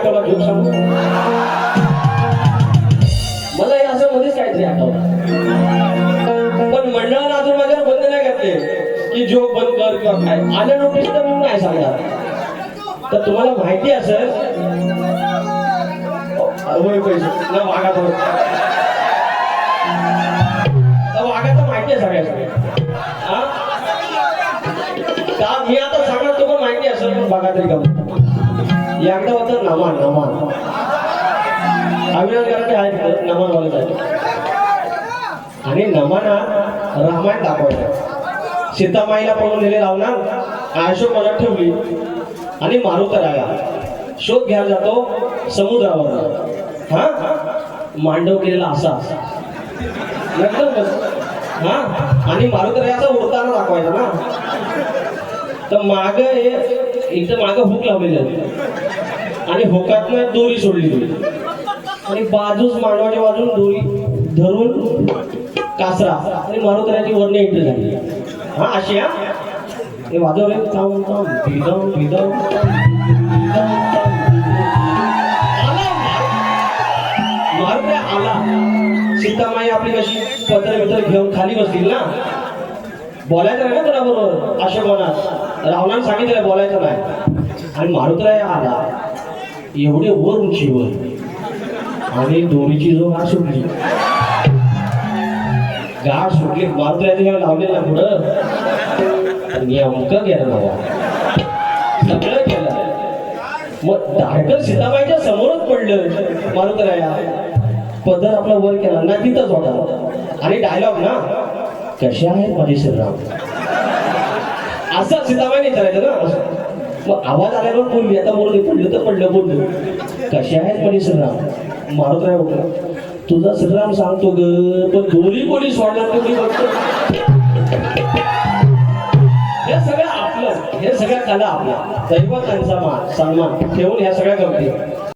आठवला घेऊ सांगू? मला असं मध्येच काहीतरी आठवलं पण मंडळाला अजून माझ्यावर बंद नाही घातले. की जोक बंद कर किंवा काय. आले नोटीस तर मी नाही सांगणार? तर तुम्हाला माहिती असेल. होय पैसे. न वागाचं माहिती आहे सगळ्या सगळ्या मी आता सांगणार तुम्हाला माहिती असेल. पण बघा तरी का एकदा होतं नमान नमान अभिनंदन करायचे आहेत नमान वाले आहेत. आणि नमाना रामायण दाखवायचं सीतामाईला पळून नेले लावणार अशोक मला ठेवली आणि मारुतराया शोध घ्यायला जातो समुद्रावर हा? मांडव केलेला असा. एकदम मस्त. हा? आणि मारुतरायाचा उडताना दाखवायचा ना. तर माग हे इथं माग हुक लावलेलं आहे आणि होकातनं दोरी सोडली आणि बाजूस मानवाच्या बाजून दोरी धरून कासरा आणि मारुतऱ्याची वर्ण एंट्री झाली. हा अशी हा? हे वाजवले थांब थांब भिजाव भिदम मारुत्र्या आला. सीतामाई आपली कशी पत्र मित्र घेऊन खाली बसतील ना? बोलायचं नाही ना तुला बरोबर? अशा मनात. रावणाने सांगितलं बोलायचं नाही. आणि मारुतराय आला. एवढे वर उंचीवर आणि दोरीची जो गाठ सुटली. गाठ सुटली मारुतरायचं लावलेला लावलेलं पुढं. नेमकं गेलं बाबा. सगळं केलं. मग धाडकन सीताबाईच्या समोरच पडलं. मारुतराया पदर आपला वर केला ना तिथंच होता. आणि डायलॉग ना कसे आहेत माझे श्रीराम? असं सीताबाईने करायचं ना. मग आवाज आल्यावर बोलली आता बोलली पडलं तर पडलं बोललो. कसे आहेत माझे श्रीराम? मारुतराय उठला तुझा श्रीराम सांगतो ग पण दोन्ही पोलीस वाढला तुम्ही बघतो हे सगळं आपलं हे सगळ्या कला आपल्या दैवतांचा मान सन्मान ठेवून ह्या सगळ्या गमती.